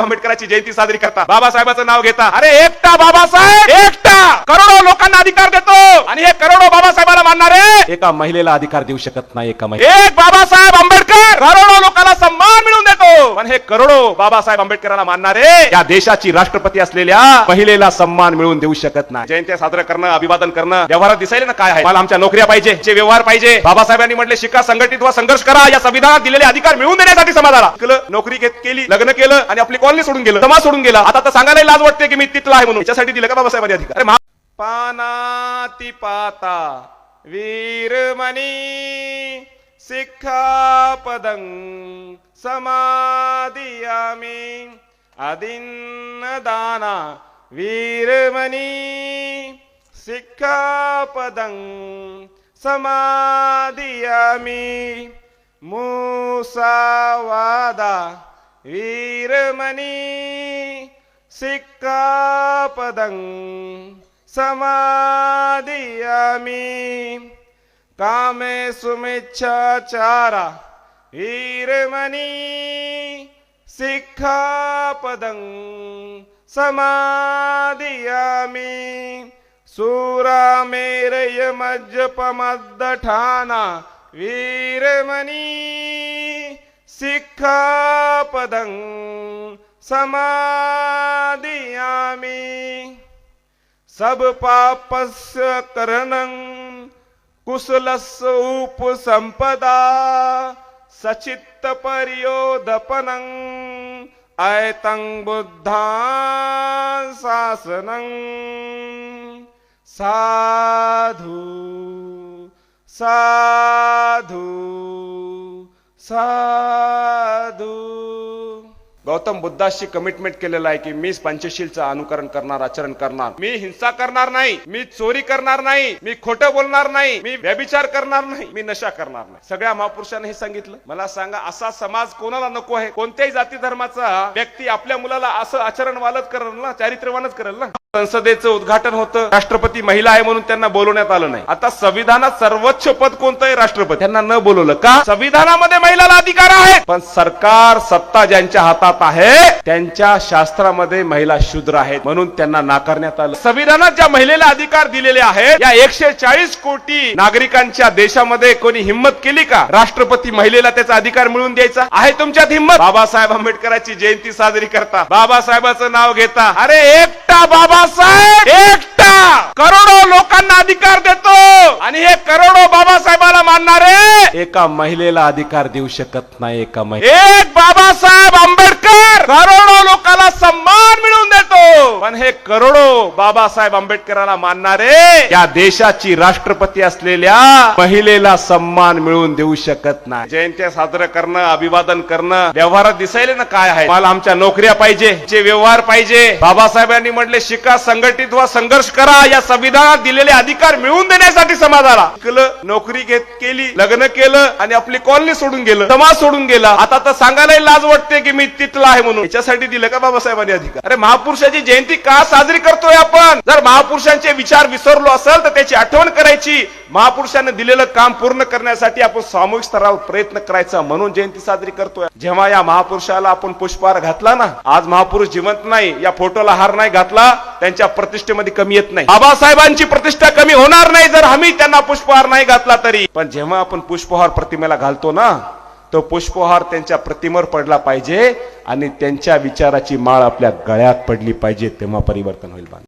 आंबेडकरांची जयंती साजरी करता. बाबासाहेबाचं नाव घेता. अरे एकटा बाबासाहेब! एकटा! करोडो लोकांना अधिकार देतो. आणि हे करोडो बाबासाहेबाला मानणारे एका महिलेला अधिकार देऊ शकत नाही एका महिला एक बाबासाहेब आंबेडकर! करोडो लोकांना सन्मान मिळवून करोडो! पण हे करोडो बाबासाहेब आंबेडकरांना मानणारे या देशाची राष्ट्रपती असलेल्या महिलेला सन्मान मिळवून देऊ शकत नाही. जयंती साजरं करणं अभिवादन करणं व्यवहारात दिसायला ना काय आहे? मला आमच्या नोकऱ्या पाहिजे जे व्यवहार पाहिजे. बाबासाहेबांनी म्हटले शिका संघटित व संघर्ष करा. या संविधानात दिलेले अधिकार मिळवून देण्यासाठी समाजाला. नोकरी घेत केली लग्न केलं आणि आपली कॉलनी सोडून गेलं समाज सोडून गेला. आता तर सांगायला लाज वाटते की मी तिथला आहे म्हणून. याच्यासाठी दिलं का बाबासाहेबांनी अधिकार? पाना ती पाता वीरमणी. सिक्खापदं समादियामि। अदिन्नदाना वीरमणि। सिक्खापदं समादियामि। मूसावादा वीरमणि। सिक्खापदं समादियामि। कामे सुमिच्छाचारा वीरमणी सिक्खापदं समादियामि। सूरामेरयमज्जपमद्दठाना वीरमणी सिक्खापदं समादियामि। सब पापस्य करणं कुशलस्य पर्योदपनं ऐतं बुद्धा शासनं साधु साधु साधु गौतम बुद्धाशी कमिटमेंट केलेलं आहे की मी पंचशीलचं अनुकरण करणार आचरण करणार. मी हिंसा करणार नाही मी चोरी करणार नाही मी खोटं बोलणार नाही मी व्यभिचार करणार नाही मी नशा करणार नाही. सगळ्या महापुरुषांनी हे सांगितलं. मला सांगा असा समाज कोणाला नको आहे? कोणत्याही जाती धर्माचा व्यक्ती आपल्या मुलाला असं आचरण वालत करेल ना चारित्र्यवानच करेल ना? संसदेचं उद्घाटन होतं. राष्ट्रपती महिला आहे म्हणून त्यांना बोलवण्यात आलं नाही. आता संविधानात सर्वोच्च पद कोणतं आहे? राष्ट्रपती. त्यांना न बोलवलं. का? संविधानामध्ये महिलाला अधिकार आहे. पण सरकार सत्ता ज्यांच्या हातात आहे त्यांच्या शास्त्रामध्ये महिला शूद्र आहेत म्हणून त्यांना नाकारण्यात आलं. संविधानात ज्या महिलेला अधिकार दिलेले आहेत या एकशे चाळीस कोटी नागरिकांच्या देशामध्ये कोणी हिंमत केली का? राष्ट्रपती महिलेला त्याचा अधिकार मिळवून द्यायचा? आहे तुमच्यात हिंमत? बाबासाहेब आंबेडकरांची जयंती साजरी करता. बाबासाहेबाचं नाव घेता. अरे एकटा बाबा बाबासाहेब! एकटा! करोडो लोकांना अधिकार देतो! आणि हे करोडो बाबासाहेबाला मानणारे एका महिलेला अधिकार देऊ शकत नाही एका महिला एक बाबासाहेब आंबेडकर! करोडो लोकांना सन्मान मिळवून देतो पण हे करोडो बाबासाहेब आंबेडकरांना मानणारे या देशाची राष्ट्रपती असलेल्या महिलेला सन्मान मिळवून देऊ शकत नाही. जयंत्या साजरं करणं अभिवादन करणं व्यवहारात दिसायले ना काय आहे? मला आमच्या नोकऱ्या पाहिजे जे व्यवहार पाहिजे. बाबासाहेबांनी म्हटले शिका संघटित व्हा संघर्ष करा. या संविधानात दिलेले अधिकार मिळवून देण्यासाठी समाजाला नोकरी घेत केली लग्न केलं आणि आपली कॉलनी सोडून गेलं समाज सोडून गेला. आता तर सांगायला लाज वाटते की मी तिथला आहे म्हणून. याच्यासाठी दिलं का बाबासाहेबांनी अधिकार? अरे महापुरुषाची महापुरुषांची जयंती का साजरी करतोय आपण? जर महापुरुषांचे विचार विसरलो असेल तर त्याची आठवण करायची. महापुरुषांनी दिलेलं काम पूर्ण करण्यासाठी आपण सामूहिक स्तरावर प्रयत्न करायचा. म्हणून जयंती साजरी करतोय. जेव्हा या महापुरुषाला आपण पुष्पहार घातला ना आज महापुरुष जिवंत नाही या फोटोला हार नाही घातला त्यांच्या प्रतिष्ठेमध्ये कमी येत नाही. बाबासाहेबांची प्रतिष्ठा कमी होणार नाही जर आम्ही त्यांना पुष्पहार नाही घातला तरी. पण जेव्हा आपण पुष्पहार प्रतिमेला घालतो ना तो पुष्पहार त्यांच्या प्रतिमेवर पडला पाहिजे आणि त्यांच्या विचाराची माळ आपल्या गळ्यात पडली पाहिजे तेव्हा परिवर्तन होईल बांधव